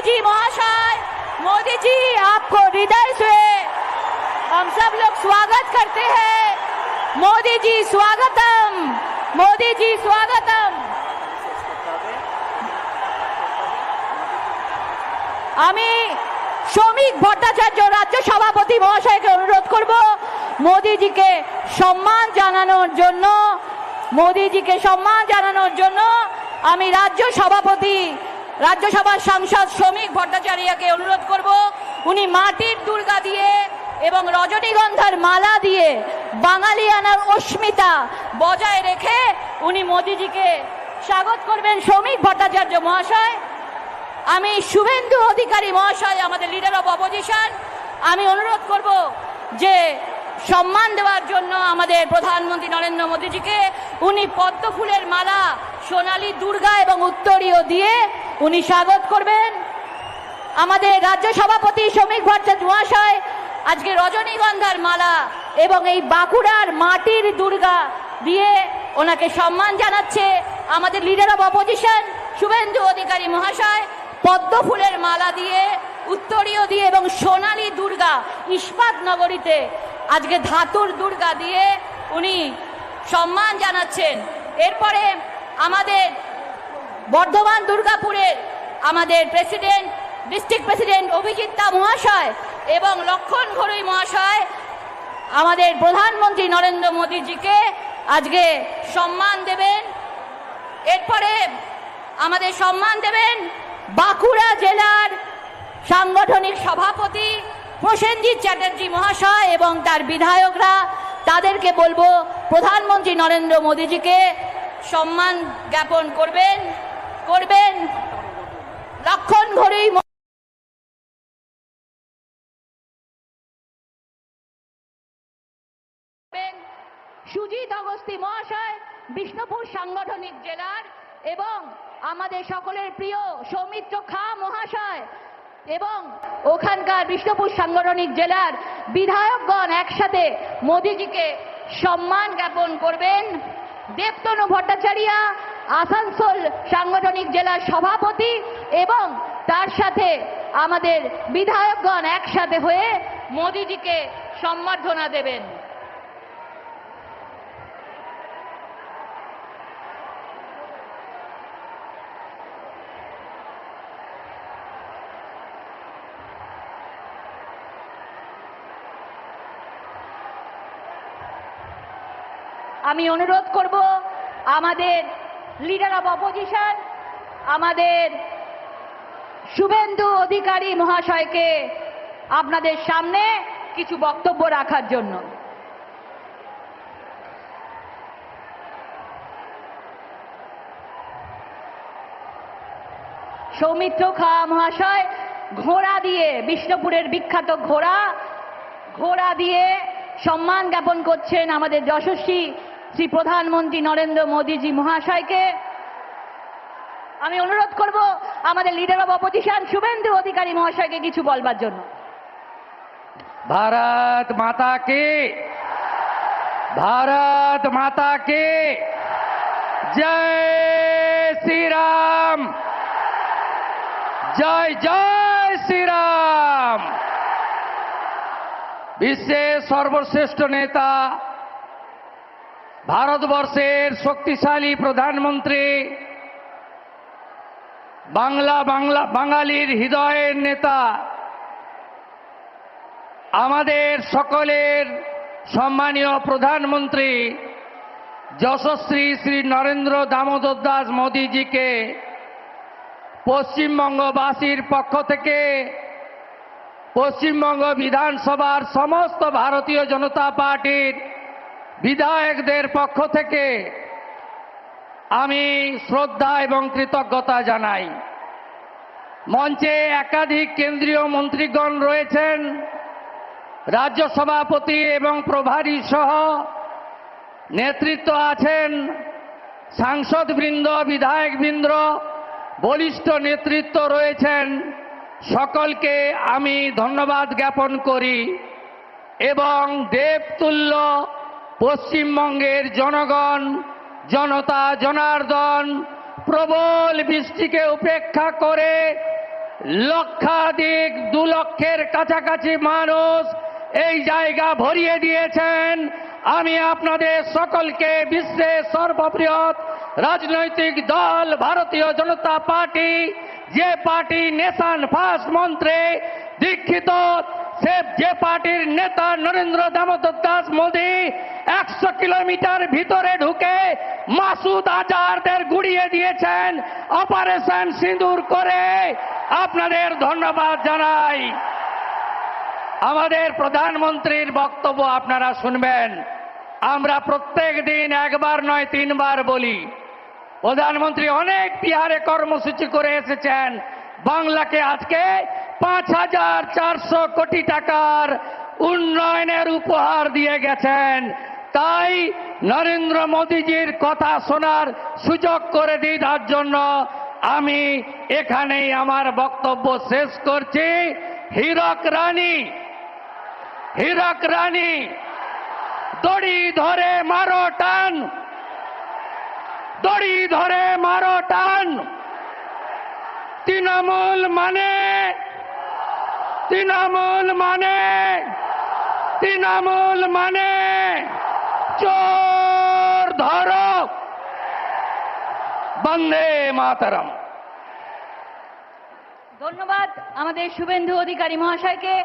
जी महाशय मोदी जी आपको हृदय से हम सब लोग स्वागत करते हैं मोदी जी स्वागतम मोदी जी स्वागतम আমি শ্রমিক ভট্টাচার্য রাজ্য সভাপতি মহাশয়কে অনুরোধ করব মোদিজিকে সম্মান জানানোর জন্য মোদিজিকে সম্মান জানানোর জন্য আমি রাজ্য সভাপতি রাজ্যসভার সাংসদ শ্রমিক ভট্টাচার্যকে অনুরোধ করব, উনি মাটির দুর্গা দিয়ে এবং রজনীগন্ধার মালা দিয়ে বাঙালিয়ানার অস্মিতা বজায় রেখে উনি মোদিজিকে স্বাগত করবেন শ্রমিক ভট্টাচার্য মহাশয়। আমি শুভেন্দু অধিকারী মহাশয়, আমাদের লিডার অফ অপোজিশন আমি অনুরোধ করব যে সম্মান দেওয়ার জন্য আমাদের প্রধানমন্ত্রী নরেন্দ্র মোদীজিকে উনি পদ্ম ফুলের মালা সোনালী দুর্গা এবং উত্তরীয় দিয়ে উনি স্বাগত করবেন। আমাদের রাজ্য সভাপতি শ্রমিক ভট্টাচার্য মহাশয়, আজকে রজনীগন্ধার মালা এবং এই বাঁকুড়ার মাটির দুর্গা দিয়ে ওনাকে সম্মান জানাচ্ছে আমাদের leader of opposition Suvendu Adhikari মহাশয়। পদ্ম ফুলের মালা দিয়ে, উত্তরীয় দিয়ে এবং সোনালী দুর্গা ইস্পাত নগরীতে আজকে ধাতুর দুর্গা দিয়ে উনি সম্মান জানাচ্ছেন। এরপরে আমাদের বর্ধমান দুর্গাপুরের আমাদের president, district president Abhijit da মহাশয় এবং লক্ষণ ঘরুই মহাশয়, আমাদের প্রধানমন্ত্রী নরেন্দ্র মোদীজিকে আজকে সম্মান দেবেন। এরপরে আমাদের সম্মান দেবেন বাঁকুড়া জেলার সাংগঠনিক সভাপতি প্রসেনজিৎ চ্যাটার্জি মহাশয় এবং তার বিধায়করা। তাদেরকে বলব, প্রধানমন্ত্রী নরেন্দ্র মোদীজিকে সম্মান জ্ঞাপন করবেন। করবেন। লক্ষণ ঘরেই সুজিত অগস্তি মহাশয়, বিষ্ণুপুর সাংগঠনিক জেলার এবং আমাদের সকলের প্রিয় সৌমিত্র খা মহাশয় এবং ওখানকার বিষ্ণুপুর সাংগঠনিক জেলার বিধায়কগণ একসাথে মোদিজিকে সম্মান জ্ঞাপন করবেন। দেবতনু ভট্টাচার্যা আসানসোল সাংগঠনিক জেলার সভাপতি এবং তার সাথে আমাদের বিধায়কগণ একসাথে হয়ে মোদিজিকে সম্বর্ধনা দেবেন। আমি অনুরোধ করব আমাদের লিডার অফ অপোজিশন, আমাদের শুভেন্দু অধিকারী মহাশয়কে আপনাদের সামনে কিছু বক্তব্য রাখার জন্য। সৌমিত্র খা মহাশয়, ঘোড়া দিয়ে, বিষ্ণুপুরের বিখ্যাত ঘোড়া ঘোড়া দিয়ে সম্মান জ্ঞাপন করছেন আমাদের যশস্বী শ্রী প্রধানমন্ত্রী নরেন্দ্র মোদীজি মহাশয়কে আমি অনুরোধ করব আমাদের leader of opposition Suvendu Adhikari মহাশয়কে কিছু বলবার জন্য। ভারত মাতা কে? ভারত মাতা কে? জয় শ্রীরাম। জয় জয় শ্রীরাম। বিশ্বের সর্বশ্রেষ্ঠ নেতা ভারতবর্ষের শক্তিশালী প্রধানমন্ত্রী বাংলা বাংলা, বাঙালির হৃদয়ের নেতা, আমাদের সকলের সম্মানীয় প্রধানমন্ত্রী যশস্বী শ্রী নরেন্দ্র দামোদর দাস মোদীজিকে পশ্চিমবঙ্গবাসীর পক্ষ থেকে পশ্চিমবঙ্গ বিধানসভার সমস্ত ভারতীয় জনতা পার্টির বিধায়কদের পক্ষ থেকে আমি শ্রদ্ধা এবং কৃতজ্ঞতা জানাই। মঞ্চে একাধিক কেন্দ্রীয় মন্ত্রীগণ রয়েছেন, রাজ্য সভাপতি এবং প্রভারী সহ নেতৃত্ব আছেন সাংসদবৃন্দ বিধায়কবৃন্দ বলিষ্ঠ নেতৃত্ব রয়েছেন। সকলকে আমি ধন্যবাদ জ্ঞাপন করি এবং দেবতুল্য পশ্চিমবঙ্গের জনগণ, জনতা, জনার্দন প্রবল বৃষ্টিকে উপেক্ষা করে লক্ষাধিক দু লক্ষের কাছাকাছি মানুষ এই জায়গা ভরিয়ে দিয়েছেন। আমি আপনাদের সকলকে বিশ্বের সর্ববৃহৎ রাজনৈতিক দল, ভারতীয় জনতা পার্টি, যে পার্টি নেশান ফার্স্ট মন্ত্রে দীক্ষিত, সে যে পার্টির নেতা নরেন্দ্র দামোদর দাস মোদী একশো কিলোমিটার ভিতরে ঢুকে মাসুদ আজারদের গুড়িয়ে দিয়েছেন অপারেশন সিঁদুর করে। আপনাদের ধন্যবাদ জানাই। আমাদের প্রধানমন্ত্রীর বক্তব্য আপনারা শুনবেন। আমরা প্রত্যেক দিন একবার নয়, তিনবার বলি। প্রধানমন্ত্রী অনেক বিহারে কর্মসূচি করে এসেছেন। বাংলাকে আজকে পাঁচ হাজার চারশো কোটি টাকার উন্নয়নের উপহার দিয়ে গেছেন। তাই নরেন্দ্র মোদীজির কথা শোনার সুযোগ করে দিই তার জন্য। আমি এখানেই আমার বক্তব্য শেষ করছি। হীরক রানী হীরক রানী দড়ি ধরে মারো টান, দড়ি ধরে মারো টান। তৃণমূল মানে তৃণমূল মানে তৃণমূল মানে চোর ধর। বন্দে মাতরম। ধন্যবাদ আমাদের শুভেন্দু অধিকারী মহাশয়কে।